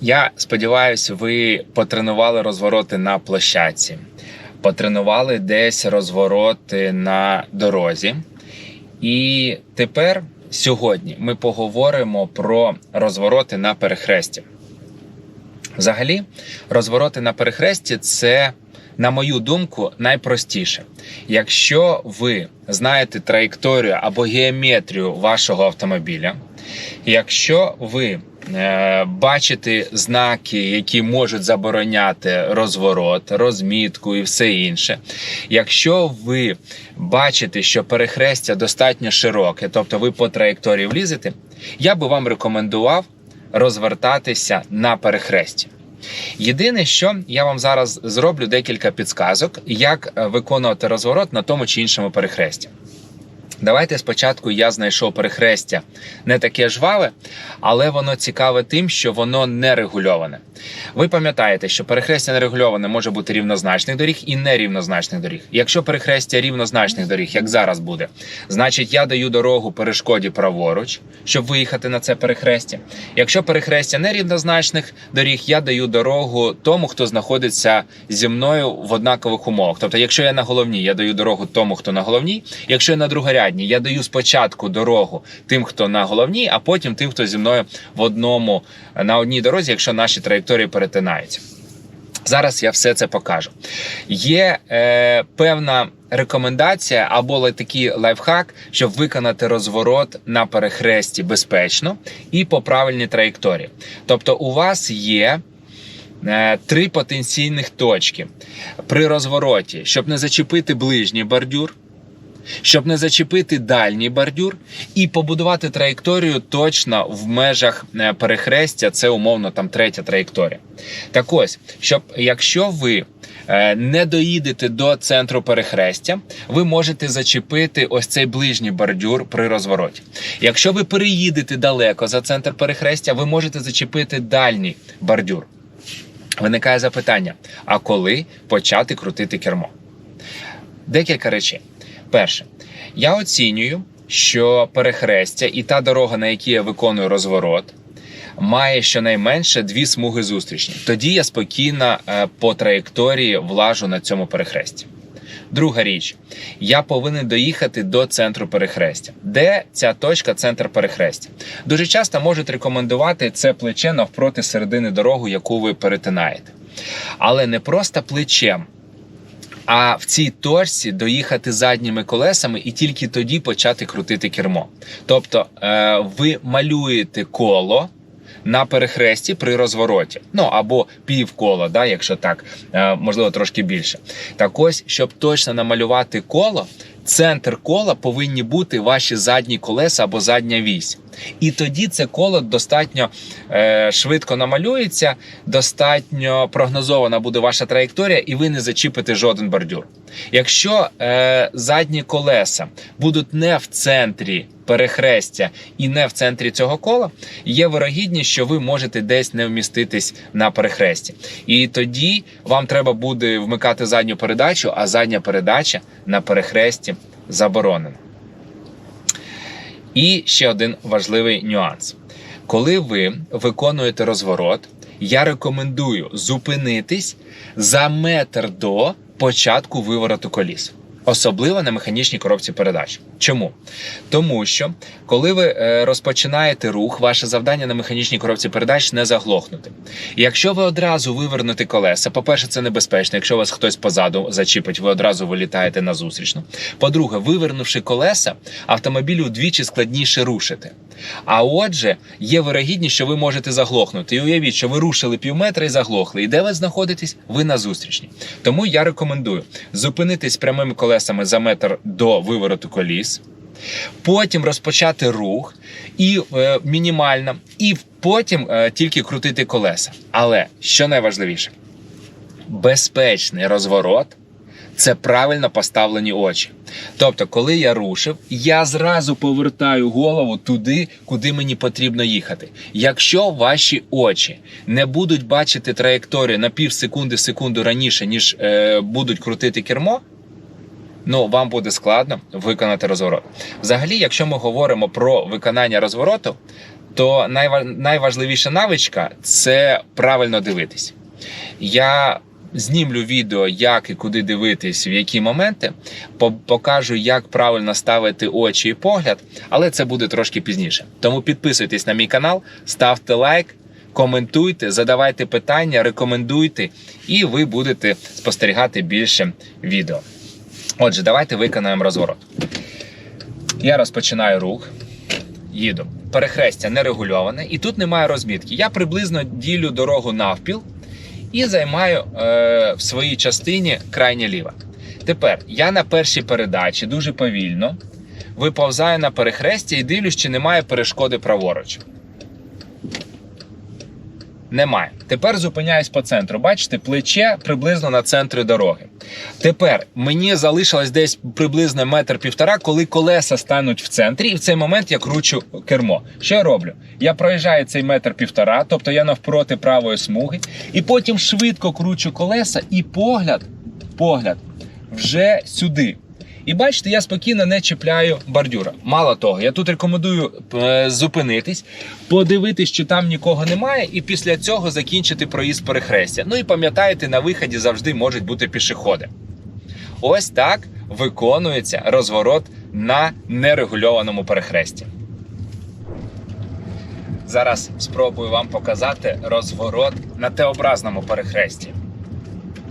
Я сподіваюся, ви потренували розвороти на площадці, потренували десь розвороти на дорозі. І тепер сьогодні ми поговоримо про розвороти на перехресті. Взагалі, розвороти на перехресті це, на мою думку, найпростіше. Якщо ви знаєте траєкторію або геометрію вашого автомобіля, якщо ви е, бачите знаки, які можуть забороняти розворот, розмітку і все інше, якщо ви бачите, що перехрестя достатньо широке, тобто ви по траєкторії влізете, я би вам рекомендував розвертатися на перехресті. Єдине, що я вам зараз зроблю декілька підсказок, як е, виконувати розворот на тому чи іншому перехресті. Давайте спочатку я знайшов перехрестя не таке жваве, але воно цікаве тим, що воно не регульоване. Ви пам'ятаєте, що перехрестя нерегульоване може бути рівнозначних доріг і нерівнозначних доріг. Якщо перехрестя рівнозначних доріг, як зараз буде, значить я даю дорогу перешкоді праворуч, щоб виїхати на це перехрестя. Якщо перехрестя нерівнозначних доріг, я даю дорогу тому, хто знаходиться зі мною в однакових умовах. Тобто, якщо я на головній, я даю дорогу тому, хто на головній. Якщо я на другорядній, я даю спочатку дорогу тим, хто на головній, а потім тим, хто зі мною в одному на одній дорозі, якщо наші траєкторії перетинаються. Зараз я все це покажу. Є е, певна рекомендація або такий лайфхак, щоб виконати розворот на перехресті безпечно і по правильній траєкторії. Тобто, у вас є. е, Три потенційних точки при розвороті, щоб не зачепити ближній бордюр, щоб не зачепити дальній бордюр і побудувати траєкторію точно в межах е, перехрестя, це умовно там третя траєкторія. Так ось, щоб якщо ви е, не доїдете до центру перехрестя, ви можете зачепити ось цей ближній бордюр при розвороті. Якщо ви переїдете далеко за центр перехрестя, ви можете зачепити дальній бордюр. Виникає запитання: а коли почати крутити кермо? Декілька речей. Перше, я оцінюю, що перехрестя і та дорога, на якій я виконую розворот, має щонайменше дві смуги зустрічні. Тоді я спокійно е, по траєкторії влажу на цьому перехресті. Друга річ, я повинен доїхати до центру перехрестя. Де ця точка, центр перехрестя? Дуже часто можуть рекомендувати це плече навпроти середини дороги, яку ви перетинаєте. Але не просто плечем, а в цій точці доїхати задніми колесами і тільки тоді почати крутити кермо. Тобто е, ви малюєте коло. На перехресті при розвороті, ну або півкола, да, якщо так, е, можливо, трошки більше. Так ось, щоб точно намалювати коло, центр кола повинні бути ваші задні колеса або задня вісь. І тоді це коло достатньо е, швидко намалюється, достатньо прогнозована буде ваша траєкторія, і ви не зачіпите жоден бордюр. Якщо е, задні колеса будуть не в центрі перехрестя і не в центрі цього кола, є вирогідність, що ви можете десь не вміститись на перехресті. І тоді вам треба буде вмикати задню передачу, а задня передача на перехресті заборонена. І ще один важливий нюанс. Коли ви виконуєте розворот, я рекомендую зупинитись за метр до початку вивороту коліс. Особливо на механічній коробці передач. Чому? Тому що коли ви е, розпочинаєте рух, ваше завдання на механічній коробці передач не заглохнути. Якщо ви одразу вивернете колеса, по-перше, це небезпечно. Якщо вас хтось позаду зачіпить, ви одразу вилітаєте на зустрічну. По-друге, вивернувши колеса, автомобілю вдвічі складніше рушити. А отже, є вирогідність, що ви можете заглохнути. І уявіть, що ви рушили півметра і заглохли. І де ви знаходитесь? Ви на зустрічній. Тому я рекомендую зупинитись прямими колесами за метр до вивороту коліс. Потім розпочати рух і е, мінімально, і потім е, тільки крутити колеса. Але що найважливіше, безпечний розворот це правильно поставлені очі. Тобто, коли я рушив, я зразу повертаю голову туди, куди мені потрібно їхати. Якщо ваші очі не будуть бачити траєкторію на пів секунди секунду раніше, ніж е, будуть крутити кермо. Ну, вам буде складно виконати розворот. Взагалі, якщо ми говоримо про виконання розвороту, то найва- найважливіша навичка це правильно дивитись. Я знімлю відео, як і куди дивитись, в які моменти, покажу, як правильно ставити очі і погляд, але це буде трошки пізніше. Тому підписуйтесь на мій канал, ставте лайк, коментуйте, задавайте питання, рекомендуйте, і ви будете спостерігати більше відео. Отже, давайте виконаємо розворот. Я розпочинаю рух, їду. Перехрестя нерегульоване, і тут немає розмітки. Я приблизно ділю дорогу навпіл і займаю е, в своїй частині крайнє ліве. Тепер я на першій передачі дуже повільно виповзаю на перехрестя і дивлюсь, чи немає перешкоди праворуч. Немає. Тепер зупиняюсь по центру. Бачите, плече приблизно на центрі дороги. Тепер мені залишилось десь приблизно метр півтора, коли колеса стануть в центрі, і в цей момент я кручу кермо. Що я роблю? Я проїжджаю цей метр півтора, тобто я навпроти правої смуги, і потім швидко кручу колеса, і погляд, погляд вже сюди. І бачите, я спокійно не чіпляю бордюра. Мало того, я тут рекомендую е, зупинитись, подивитись, чи там нікого немає, і після цього закінчити проїзд перехрестя. Ну і пам'ятаєте, на виході завжди можуть бути пішоходи. Ось так виконується розворот на нерегульованому перехресті. Зараз спробую вам показати розворот на Т-образному перехресті.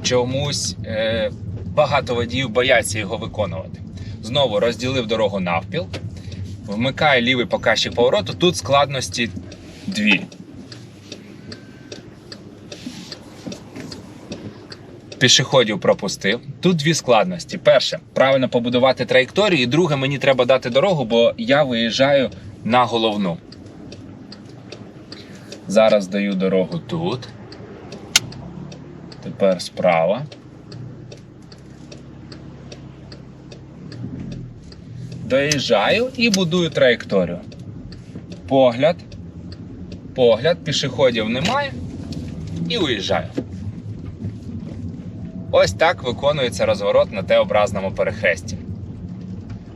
Чомусь е, багато водіїв бояться його виконувати. Знову розділив дорогу навпіл, вмикаю лівий показчик повороту. Тут складності дві. Пішоходів пропустив. Тут дві складності. Перше, правильно побудувати траєкторію, і друге, мені треба дати дорогу, бо я виїжджаю на головну. Зараз даю дорогу тут. Тепер справа. Доїжджаю і будую траєкторію. Погляд. Погляд, пішоходів немає. І уїжджаю. Ось так виконується розворот на Т-образному перехресті.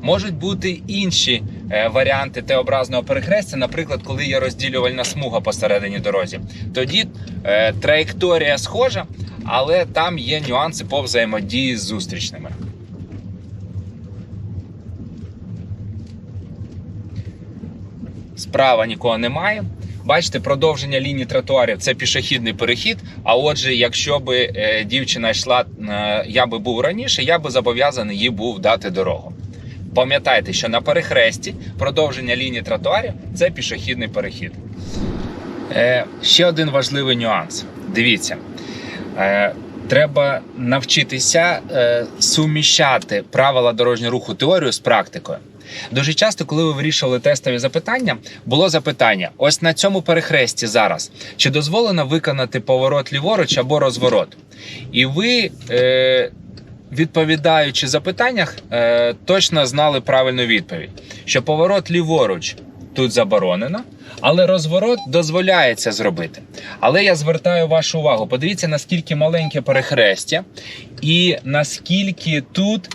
Можуть бути інші е, варіанти Т-образного перехрестя, наприклад, коли є розділювальна смуга посередині дорозі. Тоді е, траєкторія схожа, але там є нюанси по взаємодії з зустрічними. Справа нікого немає. Бачите, продовження лінії тротуарів це пішохідний перехід. А отже, якщо би е, дівчина йшла, е, я би був раніше, я би зобов'язаний їй був дати дорогу. Пам'ятайте, що на перехресті продовження лінії тротуарів це пішохідний перехід. Е, ще один важливий нюанс. Дивіться, е, треба навчитися е, суміщати правила дорожнього руху теорію з практикою. Дуже часто, коли ви вирішували тестові запитання, було запитання: ось на цьому перехресті зараз чи дозволено виконати поворот ліворуч або розворот? І ви, е, відповідаючи запитаннях, е, точно знали правильну відповідь: що поворот ліворуч тут заборонено, але розворот дозволяється зробити. Але я звертаю вашу увагу: подивіться, наскільки маленьке перехрестя, і наскільки тут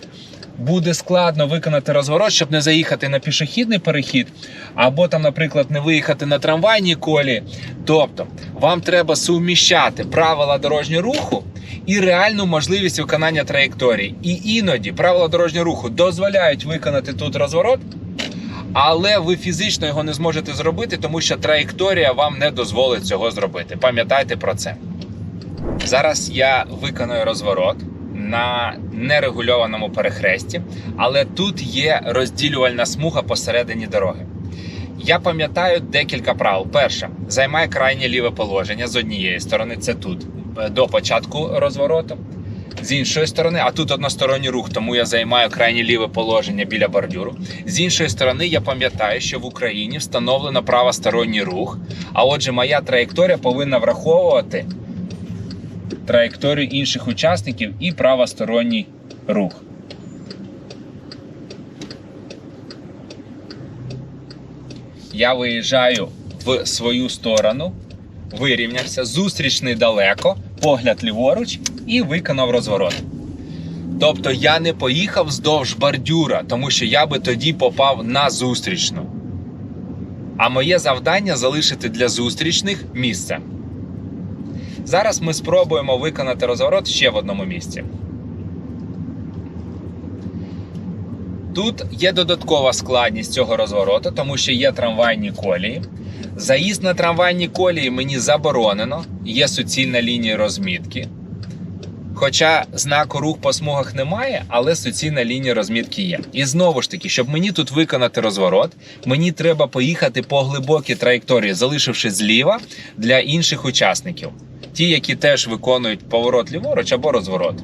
буде складно виконати розворот, щоб не заїхати на пішохідний перехід, або там, наприклад, не виїхати на трамвайній колі. Тобто, вам треба суміщати правила дорожнього руху і реальну можливість виконання траєкторії. І іноді правила дорожнього руху дозволяють виконати тут розворот. Але ви фізично його не зможете зробити, тому що траєкторія вам не дозволить цього зробити. Пам'ятайте про це. Зараз я виконую розворот на нерегульованому перехресті, але тут є розділювальна смуга посередині дороги. Я пам'ятаю декілька правил. Перше, займай крайнє ліве положення з однієї сторони, це тут, е, до початку розвороту. З іншої сторони, а тут односторонній рух, тому я займаю крайнє ліве положення біля бордюру. З іншої сторони, я пам'ятаю, що в Україні встановлено правосторонній рух. А отже, моя траєкторія повинна враховувати траєкторію інших учасників і правосторонній рух. Я виїжджаю в свою сторону, вирівнявся, зустрічний далеко, погляд ліворуч і виконав розворот. Тобто я не поїхав вздовж бордюра, тому що я би тоді попав на зустрічну. А моє завдання залишити для зустрічних місце. Зараз ми спробуємо виконати розворот ще в одному місці. Тут є додаткова складність цього розвороту, тому що є трамвайні колії. Заїзд на трамвайні колії мені заборонено, є суцільна лінія розмітки. Хоча знаку рух по смугах немає, але суцільна лінія розмітки є. І знову ж таки, щоб мені тут виконати розворот, мені треба поїхати по глибокій траєкторії, залишивши зліва для інших учасників. Ті, які теж виконують поворот ліворуч або розворот.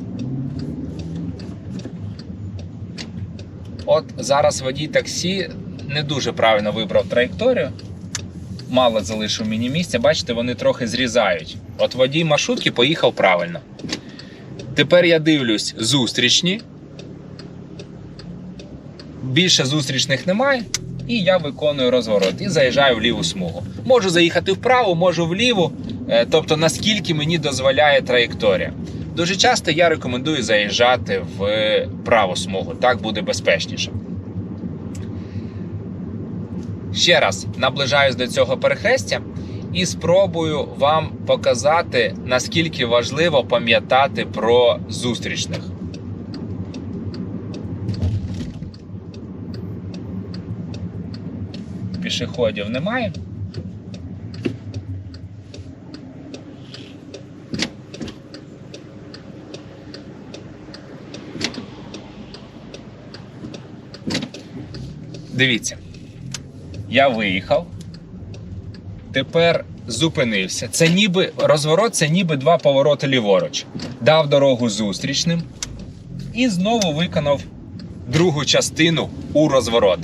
От зараз водій таксі не дуже правильно вибрав траєкторію. Мало залишив мені місця. Бачите, вони трохи зрізають. От водій маршрутки поїхав правильно. Тепер я дивлюсь зустрічні. Більше зустрічних немає. І я виконую розворот і заїжджаю в ліву смугу. Можу заїхати вправо, можу вліву, е, тобто наскільки мені дозволяє траєкторія. Дуже часто я рекомендую заїжджати в праву смугу, так буде безпечніше. Ще раз наближаюсь до цього перехрестя і спробую вам показати, наскільки важливо пам'ятати про зустрічних. Пішоходів немає. Дивіться, я виїхав. Тепер зупинився. Це ніби розворот, це ніби два повороти ліворуч. Дав дорогу зустрічним і знову виконав другу частину у розворот.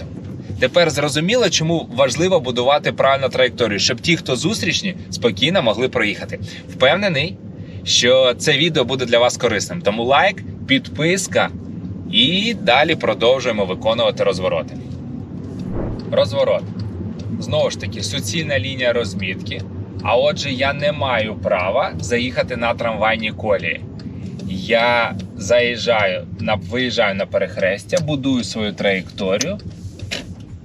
Тепер зрозуміло, чому важливо будувати правильну траєкторію, щоб ті, хто зустрічні, спокійно могли проїхати. Впевнений, що це відео буде для вас корисним. Тому лайк, підписка і далі продовжуємо виконувати розвороти. Розворот. Знову ж таки, суцільна лінія розмітки. А отже, я не маю права заїхати на трамвайні колії. Я заїжджаю на виїжджаю на перехрестя, будую свою траєкторію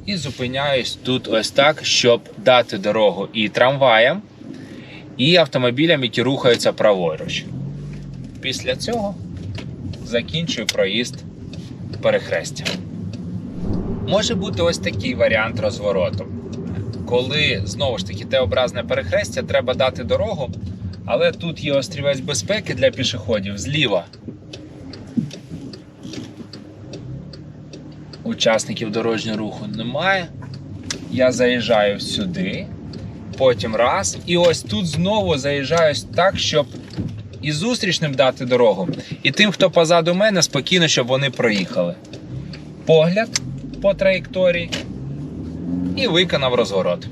і зупиняюсь тут ось так, щоб дати дорогу і трамваям, і автомобілям, які рухаються праворуч. Після цього закінчую проїзд перехрестя. Може бути ось такий варіант розвороту. Коли знову ж таки Т-образне перехрестя, треба дати дорогу, але тут є острівець безпеки для пішоходів зліва. Учасників дорожнього руху немає. Я заїжджаю сюди, потім раз. І ось тут знову заїжджаю так, щоб і зустрічним дати дорогу, і тим, хто позаду мене, спокійно, щоб вони проїхали. Погляд по траєкторії і виконав розворот.